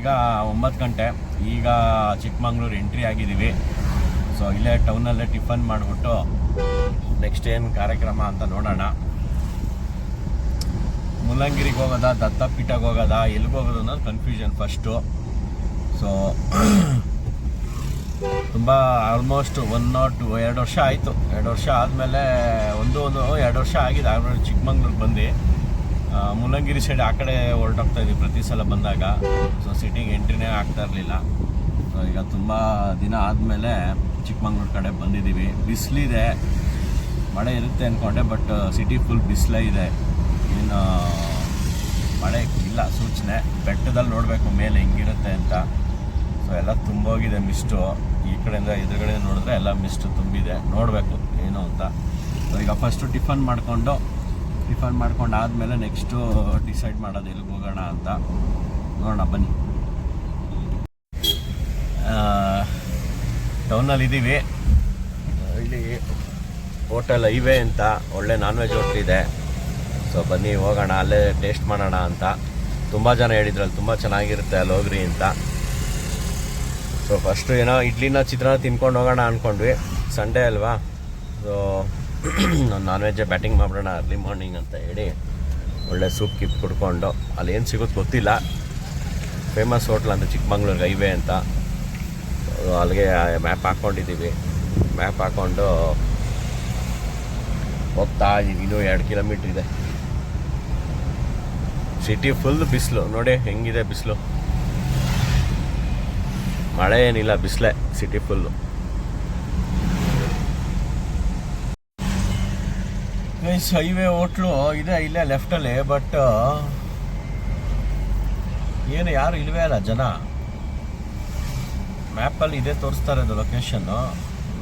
ಈಗ ಒಂಬತ್ತು ಗಂಟೆ. ಈಗ ಚಿಕ್ಕಮಂಗ್ಳೂರು ಎಂಟ್ರಿ ಆಗಿದ್ದೀವಿ. ಸೊ ಇಲ್ಲೇ ಟೌನಲ್ಲೇ ಟಿಫನ್ ಮಾಡಿಬಿಟ್ಟು ನೆಕ್ಸ್ಟ್ ಏನು ಕಾರ್ಯಕ್ರಮ ಅಂತ ನೋಡೋಣ. ಮುಲ್ಲಂಗಿರಿಗೆ ಹೋಗೋದಾ ದತ್ತಪೀಠಕ್ಕೆ ಹೋಗೋದಾ ಎಲ್ಲಿಗೆ ಹೋಗೋದು ಅನ್ನೋದು ಕನ್ಫ್ಯೂಷನ್ ಫಸ್ಟು ಸೊ ತುಂಬ ಆಲ್ಮೋಸ್ಟ್ ಒನ್ ನಾಟ್ ಎರಡು ವರ್ಷ ಆಯಿತು. ಎರಡು ವರ್ಷ ಆದಮೇಲೆ ಒಂದು ಒಂದು, ಎರಡು ವರ್ಷ ಆಗಿದೆ. ಆಮೇಲೆ ಚಿಕ್ಕಮಂಗ್ಳೂರಿಗೆ ಬಂದು. ಮುಲ್ಲಂಗಿರಿ ಸೈಡ್ ಆ ಕಡೆ ಹೊರಟೋಗ್ತಾ ಇದ್ವಿ. ಪ್ರತಿ ಸಲ ಬಂದಾಗ. ಸೊ ಸಿಟಿಗೆ ಎಂಟ್ರಿನೇ ಆಗ್ತಾ ಇರಲಿಲ್ಲ. ಸೊ ಈಗ ತುಂಬ ದಿನ ಆದಮೇಲೆ ಚಿಕ್ಕಮಂಗ್ಳೂರು ಕಡೆ ಬಂದಿದ್ದೀವಿ. ಬಿಸಿಲಿದೆ ಮಳೆ ಇರುತ್ತೆ ಅಂದ್ಕೊಂಡೆ ಬಟ್ ಸಿಟಿ ಫುಲ್ ಬಿಸಿಲೇ ಇದೆ. ಇನ್ನು ಮಳೆ ಇಲ್ಲ ಸೂಚನೆ. ಬೆಟ್ಟದಲ್ಲಿ ನೋಡಬೇಕು, ಮೇಲೆ ಹೆಂಗಿರುತ್ತೆ ಅಂತ. ಸೊ ಎಲ್ಲ ತುಂಬೋಗಿದೆ ಮಿಸ್ಟು ಈ ಕಡೆಯಿಂದ ಎದುರುಗಡೆ ನೋಡಿದ್ರೆ ಎಲ್ಲ ಮಿಸ್ಟು ತುಂಬಿದೆ. ನೋಡಬೇಕು, ಏನು ಅಂತ. ಸೊ ಈಗ ಫಸ್ಟು ಟಿಫನ್ ಮಾಡಿಕೊಂಡು ಟಿಫನ್ ಮಾಡ್ಕೊಂಡು ಆದಮೇಲೆ ನೆಕ್ಸ್ಟು ಡಿಸೈಡ್ ಮಾಡೋದು ಎಲ್ಲಿಗೆ ಹೋಗೋಣ ಅಂತ. ನೋಡೋಣ, ಬನ್ನಿ. ಟೌನಲ್ಲಿ ಇದ್ದೀವಿ ಇಲ್ಲಿ ಹೋಟೆಲ್ ಐವೇ ಅಂತ, ಒಳ್ಳೆ ನಾನ್ ವೆಜ್ ಹೋಟ್ಲ್ ಇದೆ. ಸೊ ಬನ್ನಿ, ಹೋಗೋಣ, ಅಲ್ಲೇ ಟೇಸ್ಟ್ ಮಾಡೋಣ ಅಂತ. ತುಂಬ ಜನ ಹೇಳಿದ್ರಲ್ಲಿ, ತುಂಬ ಚೆನ್ನಾಗಿರುತ್ತೆ ಅಲ್ಲಿ ಹೋಗ್ರಿ ಅಂತ. ಸೊ ಫಸ್ಟು ಏನೋ, ಇಡ್ಲಿನ ಚಿತ್ರಾನ್ನ ತಿನ್ಕೊಂಡು ಹೋಗೋಣ ಅಂದ್ಕೊಂಡ್ವಿ ಸಂಡೇ ಅಲ್ವಾ? ಸೊ ನಾನ್ ವೆಜ್ಜೇ ಬ್ಯಾಟಿಂಗ್ ಮಾಡ್ಬಿಡೋಣ ಅರ್ಲಿ ಮಾರ್ನಿಂಗ್ ಅಂತ ಹೇಳಿ ಒಳ್ಳೆ ಸೂಪ್ ಕಿಪ್ ಕುಡ್ಕೊಂಡು ಅಲ್ಲಿ ಏನು ಸಿಗುತ್ತೆ ಗೊತ್ತಿಲ್ಲ. ಫೇಮಸ್ ಹೋಟ್ಲ್ ಅಂತ ಚಿಕ್ಕಮಂಗ್ಳೂರಿಗೆ ಹೈವೇ ಅಂತ. ಅಲ್ಲಿಗೆ ಮ್ಯಾಪ್ ಹಾಕ್ಕೊಂಡಿದ್ದೀವಿ ಮ್ಯಾಪ್ ಹಾಕ್ಕೊಂಡು ಹೋಗ್ತಾ ಇದ್ದೀವಿ ಇನ್ನೂ ಎರಡು ಕಿಲೋಮೀಟ್ರ್ ಇದೆ. ಸಿಟಿ ಫುಲ್ ಬಿಸಿಲು. ನೋಡಿ, ಹೆಂಗಿದೆ ಬಿಸಿಲು. ಮಳೆ ಏನಿಲ್ಲ, ಬಿಸಿಲೇ ಸಿಟಿ ಫುಲ್ಲು ಹೈವೇ ಹೋಟ್ಲು ಇದೆ ಇಲ್ಲೇ ಲೆಫ್ಟಲ್ಲಿ ಬಟ್ ಏನು ಯಾರು ಇಲ್ವೇ ಅಲ್ಲ ಜನ. ಮ್ಯಾಪಲ್ಲಿ ಇದೇ ತೋರಿಸ್ತಾರೆ ಅದು ಲೊಕೇಶನ್ನು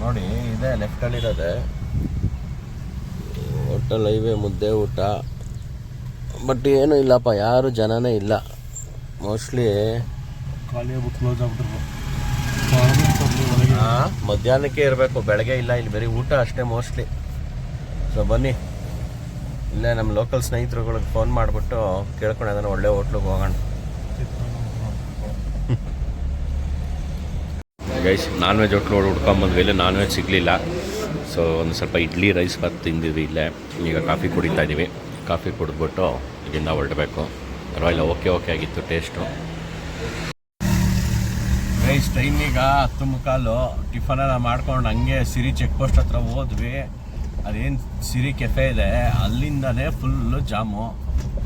ನೋಡಿ ಇದೆ ಲೆಫ್ಟಲ್ಲಿ ಇರೋದೆ. ಹೋಟಲ್ ಹೈವೇ ಮುದ್ದೆ ಊಟ. ಬಟ್ ಏನು ಇಲ್ಲಪ್ಪ ಯಾರು ಜನನೇ ಇಲ್ಲ. ಮೋಸ್ಟ್ಲಿ ಕ್ಲೋಸ್ ಮಧ್ಯಾಹ್ನಕ್ಕೆ ಇರಬೇಕು ಬೆಳಗ್ಗೆ ಇಲ್ಲ ಇಲ್ಲಿ ಬರೀ ಊಟ ಅಷ್ಟೇ ಮೋಸ್ಟ್ಲಿ ಸೊ ಬನ್ನಿ. ಇಲ್ಲೇ ನಮ್ಮ ಲೋಕಲ್ ಸ್ನೇಹಿತರುಗಳಿಗೆ ಫೋನ್ ಮಾಡಿಬಿಟ್ಟು ಕೇಳ್ಕೊಂಡು ಅದನ್ನು ಒಳ್ಳೆ ಹೋಟ್ಲಿಗೆ ಹೋಗೋಣ. ಗೈಸ್ ನಾನ್ ವೆಜ್ ಹೋಟ್ಲು ಹುಡ್ಕೊಂಬಂದ್ವಿ ಇಲ್ಲೇ ನಾನ್ ವೆಜ್ ಸಿಗಲಿಲ್ಲ. ಸೊ ಒಂದು ಸ್ವಲ್ಪ ಇಡ್ಲಿ ರೈಸ್ ಬಾತ್ ತಿಂದಿದ್ವಿ ಇಲ್ಲೇ. ಈಗ ಕಾಫಿ ಕುಡಿತಾ ಇದ್ದೀವಿ ಕಾಫಿ ಕುಡಿದ್ಬಿಟ್ಟು ಇಲ್ಲಿಂದ ಹೊರಡಬೇಕು. ಪರವಾಗಿಲ್ಲ ಓಕೆ ಓಕೆ ಆಗಿತ್ತು ಟೇಸ್ಟು ಗೈಸ್ ಟ್ರೈನಿಗೆ ಹತ್ತು ಮುಕ್ಕಾಲು. ಟಿಫನ್ ಎಲ್ಲ ಮಾಡ್ಕೊಂಡು ಹಂಗೆ ಸಿರಿ ಚೆಕ್ ಪೋಸ್ಟ್ ಹತ್ರ ಹೋದ್ವಿ. ಅದೇನು ಸಿರಿ ಕೆಫೆ ಇದೆ ಅಲ್ಲಿಂದನೇ ಫುಲ್ಲು ಜಾಮು.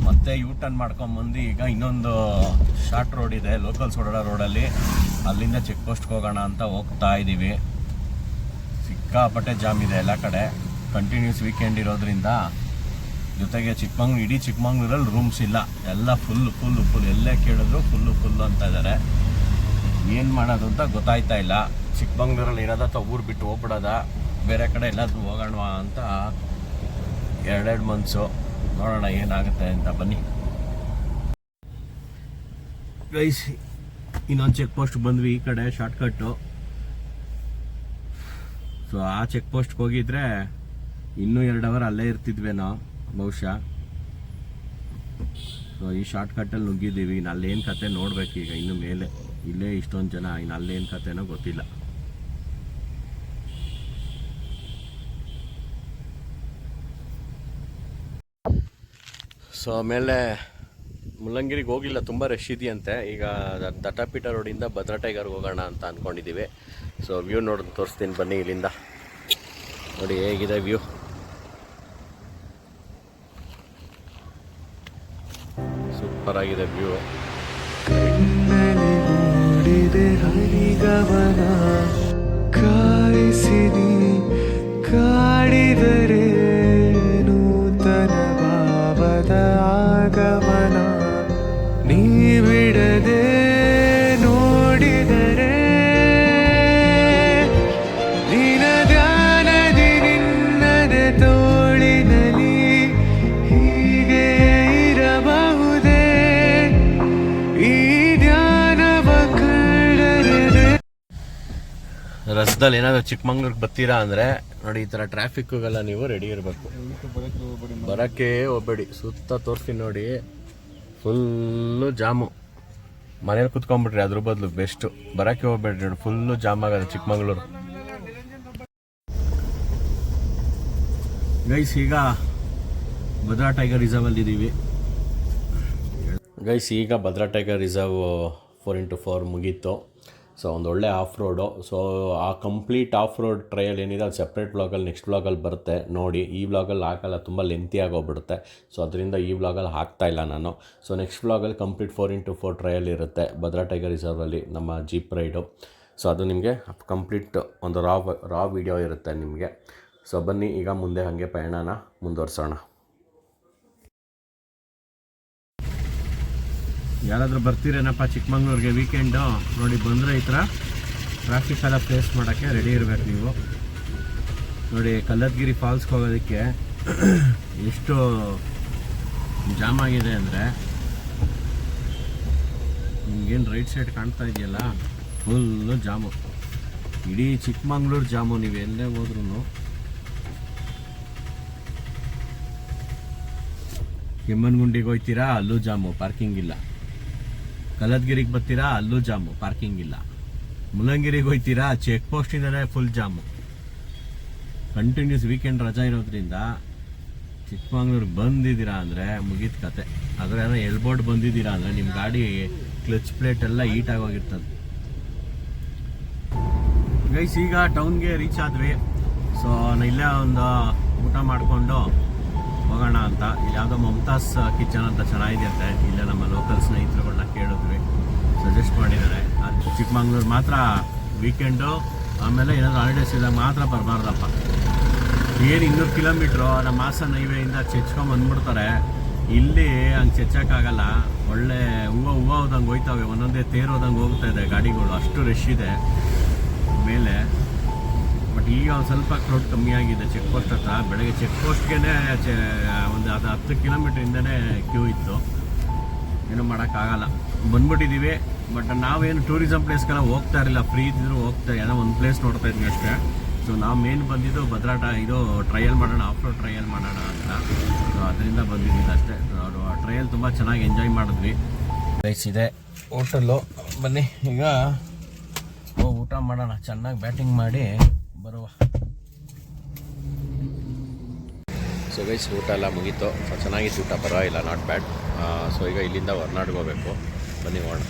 ಮತ್ತೆ ಯೂ ಟರ್ನ್ ಮಾಡ್ಕೊಂಬಂದು ಈಗ ಇನ್ನೊಂದು ಶಾರ್ಟ್ ರೋಡ್ ಇದೆ ಲೋಕಲ್ ಸೋಡಾ ರೋಡಲ್ಲಿ ಅಲ್ಲಿಂದ ಚೆಕ್ ಪೋಸ್ಟ್ಗೆ ಹೋಗೋಣ ಅಂತ ಹೋಗ್ತಾ ಇದ್ದೀವಿ ಸಿಕ್ಕಾಪಟ್ಟೆ ಜಾಮ್ ಇದೆ ಎಲ್ಲ ಕಡೆ. ಕಂಟಿನ್ಯೂಸ್ ವೀಕೆಂಡ್ ಇರೋದ್ರಿಂದ ಜೊತೆಗೆ ಚಿಕ್ಕಮಂಗ್ಳೂರು ಇಡೀ ಚಿಕ್ಕಮಂಗ್ಳೂರಲ್ಲಿ ರೂಮ್ಸ್ ಇಲ್ಲ. ಎಲ್ಲ ಫುಲ್ ಫುಲ್ ಫುಲ್ ಎಲ್ಲೇ ಕೇಳಿದ್ರು ಫುಲ್ಲು ಫುಲ್ಲು ಅಂತ ಇದ್ದಾರೆ ಏನು ಮಾಡೋದು ಅಂತ ಗೊತ್ತಾಯ್ತಾ ಇಲ್ಲ. ಚಿಕ್ಕಮಂಗ್ಳೂರಲ್ಲಿ ಇರೋದ ಅಥವಾ ಊರು ಬಿಟ್ಟು ಹೋಗ್ಬಿಡೋದ. ಬೇರೆ ಕಡೆ ಎಲ್ಲಾದರೂ ಹೋಗೋಣ ಅಂತ ಎರಡೆರಡು ಮಂತ್ಸು ನೋಡೋಣ ಏನಾಗುತ್ತೆ ಅಂತ ಬನ್ನಿ. ಗೈಸ್ ಇನ್ನೊಂದು ಚೆಕ್ ಪೋಸ್ಟ್ ಬಂದ್ವಿ ಈ ಕಡೆ ಶಾರ್ಟ್ಕಟ್ಟು ಸೊ ಆ ಚೆಕ್ ಪೋಸ್ಟ್ಗೆ ಹೋಗಿದ್ರೆ ಇನ್ನೂ ಎರಡು ಅವರ್ ಅಲ್ಲೇ ಇರ್ತಿದ್ವೇನೋ ಬಹುಶಃ. ಸೊ ಈ ಶಾರ್ಟ್ಕಟ್ಟಲ್ಲಿ ನುಗ್ಗಿದ್ದೀವಿ. ಇನ್ನು ಅಲ್ಲೇನು ಕತೆ ನೋಡ್ಬೇಕು ಈಗ ಇನ್ನು ಮೇಲೆ. ಇಲ್ಲೇ ಇಷ್ಟೊಂದು ಜನ ಇನ್ನು ಅಲ್ಲೇನು ಕತೆನೋ ಗೊತ್ತಿಲ್ಲ. ಸೊ ಆಮೇಲೆ ಮುಲ್ಲಂಗಿರಿಗೆ ಹೋಗಿಲ್ಲ, ತುಂಬ ರಶ್ ಇದೆಯಂತೆ. ಈಗ ದಟ್ಟಪೀಠ ರೋಡಿಂದ ಭದ್ರಾ ಟೈಗರ್ಗೆ ಹೋಗೋಣ ಅಂತ ಅಂದ್ಕೊಂಡಿದ್ದೀವಿ ಸೊ ವ್ಯೂ ನೋಡಿ ತೋರಿಸ್ತೀನಿ ಬನ್ನಿ ಇಲ್ಲಿಂದ. ನೋಡಿ ಹೇಗಿದೆ ವ್ಯೂ ಸೂಪರ್ ಆಗಿದೆ ವ್ಯೂ ಕಣ್ಣಲ್ಲಿ ರಸದಲ್ಲಿ ಏನಾದರೂ ಚಿಕ್ಕಮಂಗ್ಳೂರಿಗೆ ಬರ್ತೀರಾ ಅಂದರೆ, ನೋಡಿ ಈ ಥರ ಟ್ರಾಫಿಕ್ಗೆಲ್ಲ ನೀವು ರೆಡಿ ಇರಬೇಕು. ಬರೋಕ್ಕೆ ಹೋಗ್ಬೇಡಿ ಸುತ್ತ ತೋರಿಸ್ತೀನಿ ನೋಡಿ. Full jam. ಮನೇಲಿ ಕುತ್ಕೊಂಡ್ಬಿಟ್ರಿ ಅದ್ರ ಬದಲು ಬೆಸ್ಟು ಬರೋಕ್ಕೆ ಹೋಗ್ಬೇಡ್ರಿ ನೋಡಿ ಫುಲ್ಲು ಜಾಮ್ ಆಗೋದು ಚಿಕ್ಕಮಂಗ್ಳೂರು. ಗೈಸ್ ಈಗ ಭದ್ರಾ ಟೈಗರ್ ರಿಸರ್ವಲ್ಲಿ ಇದ್ದೀವಿ ಗೈಸ್ ಈಗ Bhadra tiger reserve four into four ಮುಗೀತು. ಸೊ ಒಂದು ಒಳ್ಳೆ ಆಫ್ ರೋಡು ಸೊ ಆ ಕಂಪ್ಲೀಟ್ ಆಫ್ ರೋಡ್ ಟ್ರಯಲ್ ಏನಿದೆ ಅದು ಸಪ್ರೇಟ್ ವ್ಲಾಗಲ್ಲಿ ನೆಕ್ಸ್ಟ್ ವ್ಲಾಗಲ್ಲಿ ಬರುತ್ತೆ. ನೋಡಿ, ಈ ವ್ಲಾಗಲ್ಲಿ ಹಾಕಲ್ಲ, ತುಂಬ ಲೆಂತಿಯಾಗಿ ಹೋಗ್ಬಿಡುತ್ತೆ ಸೊ ಅದರಿಂದ ಈ ವ್ಲಾಗಲ್ಲಿ ಹಾಕ್ತಾ ಇಲ್ಲ ನಾನು. ಸೊ ನೆಕ್ಸ್ಟ್ ವ್ಲಾಗಲ್ಲಿ complete four into four trail ಇರುತ್ತೆ, ಭದ್ರಾ ಟೈಗರ್ ರಿಸರ್ವಲ್ಲಿ ನಮ್ಮ ಜೀಪ್ ರೈಡು ಸೊ ಅದು ನಿಮಗೆ ಕಂಪ್ಲೀಟ್ ಒಂದು ರಾ ರಾ ವಿಡಿಯೋ ಇರುತ್ತೆ ನಿಮಗೆ. ಸೊ ಬನ್ನಿ, ಈಗ ಮುಂದೆ ಹಾಗೆ ಪಯಣನ ಮುಂದುವರ್ಸೋಣ. ಯಾರಾದರೂ ಬರ್ತೀರೇನಪ್ಪ ಚಿಕ್ಕಮಂಗ್ಳೂರಿಗೆ ವೀಕೆಂಡು ನೋಡಿ, ಬಂದರೆ ಈ ಥರ ಟ್ರಾಫಿಕ್ ಎಲ್ಲ ಫೇಸ್ ಮಾಡೋಕ್ಕೆ ರೆಡಿ ಇರಬೇಕು ನೀವು. ನೋಡಿ ಕಲ್ಲದ್ಗಿರಿ ಫಾಲ್ಸ್ಗೆ ಹೋಗೋದಕ್ಕೆ ಎಷ್ಟು ಜಾಮ್ ಆಗಿದೆ ಅಂದರೆ ನಿಮಗೇನು ರೈಟ್ ಸೈಡ್ ಕಾಣ್ತಾ ಇದೆಯಲ್ಲ? ಫುಲ್ಲು ಜಾಮು ಇಡೀ ಚಿಕ್ಕಮಂಗ್ಳೂರು ಜಾಮು ನೀವು ಎಲ್ಲೇ ಹೋದ್ರೂ ಕೆಮ್ಮನ್ಗುಂಡಿಗೆ ಹೋಗ್ತೀರಾ ಅಲ್ಲೂ ಜಾಮು ಪಾರ್ಕಿಂಗ್ ಇಲ್ಲ. ಕಲದ್ಗಿರಿಗೆ ಬರ್ತೀರಾ, ಅಲ್ಲೂ ಜಾಮು ಪಾರ್ಕಿಂಗ್ ಇಲ್ಲ. ಮುಲ್ಲಂಗಿರಿಗೆ ಹೋಗ್ತೀರಾ ಚೆಕ್ ಪೋಸ್ಟ್ ಪೋಸ್ಟಿಂದಲೇ ಫುಲ್ ಜಾಮು. ಕಂಟಿನ್ಯೂಸ್ ವೀಕೆಂಡ್ ರಜಾ ಇರೋದ್ರಿಂದ ಚಿಕ್ಕಮಂಗ್ಳೂರಿಗೆ ಬಂದಿದ್ದೀರಾ ಅಂದರೆ ಮುಗಿದ ಕತೆ. ಅದ್ರ ಏನೋ ಎಲ್ಬೋರ್ಡ್ ಬಂದಿದ್ದೀರಾ ಅಂದರೆ ನಿಮ್ಮ ಗಾಡಿ ಕ್ಲಚ್ ಪ್ಲೇಟ್ ಎಲ್ಲ ಈಟ್ ಆಗೋಗಿರ್ತದೆ. ಗೈಸ್ ಈಗ ಟೌನ್ಗೆ ರೀಚ್ ಆದ್ವಿ. ಸೊ ಇಲ್ಲೇ ಒಂದು ಊಟ ಮಾಡಿಕೊಂಡು ಹೋಗೋಣ ಅಂತ. ಇಲ್ಲಿ ಯಾವುದೋ ಮಮತಾಸ್ ಕಿಚನ್ ಅಂತ ಚೆನ್ನಾಗಿದೆಯಂತೆ ಇಲ್ಲೇ ನಮ್ಮ ಲೋಕಲ್ ಸ್ನೇಹಿತರುಗಳನ್ನ ಕೇಳಿದ್ವಿ. ಸಜೆಸ್ಟ್ ಮಾಡಿದ್ದಾರೆ. ಅದು ಚಿಕ್ಕಮಂಗ್ಳೂರು ಮಾತ್ರ ವೀಕೆಂಡು ಆಮೇಲೆ ಏನಾದರೂ ಹಾಲಿಡೇಸ್ ಇದ್ದಾಗ ಮಾತ್ರ ಬರಬಾರ್ದಪ್ಪ. ಏನು ಇನ್ನೂರು ಕಿಲೋಮೀಟ್ರು ನಮ್ಮ ಹಾಸನ ಹೈವೇಯಿಂದ ಚೆಚ್ಕೊಂಡು ಬಂದ್ಬಿಡ್ತಾರೆ. ಇಲ್ಲಿ ಹಂಗೆ ಚೆಚ್ಚೋಕ್ಕಾಗಲ್ಲ. ಒಳ್ಳೆ ಹೂವು ಹೂವು ಹೋದಂಗೆ ಹೋಯ್ತವೆ. ಒಂದೊಂದೇ ತೇರೋದಂಗೆ ಹೋಗ್ತಾ ಇದೆ ಗಾಡಿಗಳು. ಅಷ್ಟು ರಶ್ ಇದೆ. ಮೇಲೆ ಬಟ್ ಈಗ ಒಂದು ಸ್ವಲ್ಪ ಕ್ರೌಡ್ ಕಮ್ಮಿ ಆಗಿದೆ. ಚೆಕ್ ಪೋಸ್ಟ್ ಹತ್ರ. ಬೆಳಗ್ಗೆ ಚೆಕ್ ಪೋಸ್ಟ್ಗೆ ಒಂದು ಅದು ಹತ್ತು ಕಿಲೋಮೀಟ್ರಿಂದನೇ ಕ್ಯೂ ಇತ್ತು. ಏನೂ ಮಾಡೋಕ್ಕಾಗಲ್ಲ ಬಂದ್ಬಿಟ್ಟಿದ್ದೀವಿ ಬಟ್ ನಾವೇನು ಟೂರಿಸಮ್ ಪ್ಲೇಸ್ಗೆಲ್ಲ ಹೋಗ್ತಾ ಇರಲಿಲ್ಲ. ಫ್ರೀ ಇದ್ದಿದ್ರು ಹೋಗ್ತಾ, ಏನೋ ಒಂದು ಪ್ಲೇಸ್ ನೋಡ್ತಾ ಇದ್ವಿ ಅಷ್ಟೇ. ಸೊ ನಾವು ಮೇನ್ ಬಂದಿದ್ದು ಭದ್ರಾಟ. ಇದು ಟ್ರಯಲ್ ಮಾಡೋಣ ಆಫ್ ರೋಡ್ ಟ್ರಯಲ್ ಮಾಡೋಣ ಅಂತ. ಸೊ ಅದರಿಂದ ಬಂದಿದ್ವಿ ಅಷ್ಟೇ. ಟ್ರಯಲ್ ತುಂಬ ಚೆನ್ನಾಗಿ ಎಂಜಾಯ್ ಮಾಡಿದ್ವಿ. ಪ್ಲೇಸ್ ಇದೆ. ಹೋಟೆಲ್ಲು ಬನ್ನಿ, ಈಗ ಊಟ ಮಾಡೋಣ. ಚೆನ್ನಾಗಿ ಬ್ಯಾಟಿಂಗ್ ಮಾಡಿ. ಬರುವ. ಸೊ ಗೈಸ್ ಊಟ ಎಲ್ಲ ಮುಗೀತು. ಚೆನ್ನಾಗಿತ್ತು ಊಟ, ಪರವಾಗಿಲ್ಲ ನಾಟ್ ಬ್ಯಾಡ್ ಸೊ ಈಗ ಇಲ್ಲಿಂದ ಹೊರ್ನಾಡ್ಗೆ ಹೋಗ್ಬೇಕು. ಬನ್ನಿ, ಹೋಗೋಣ.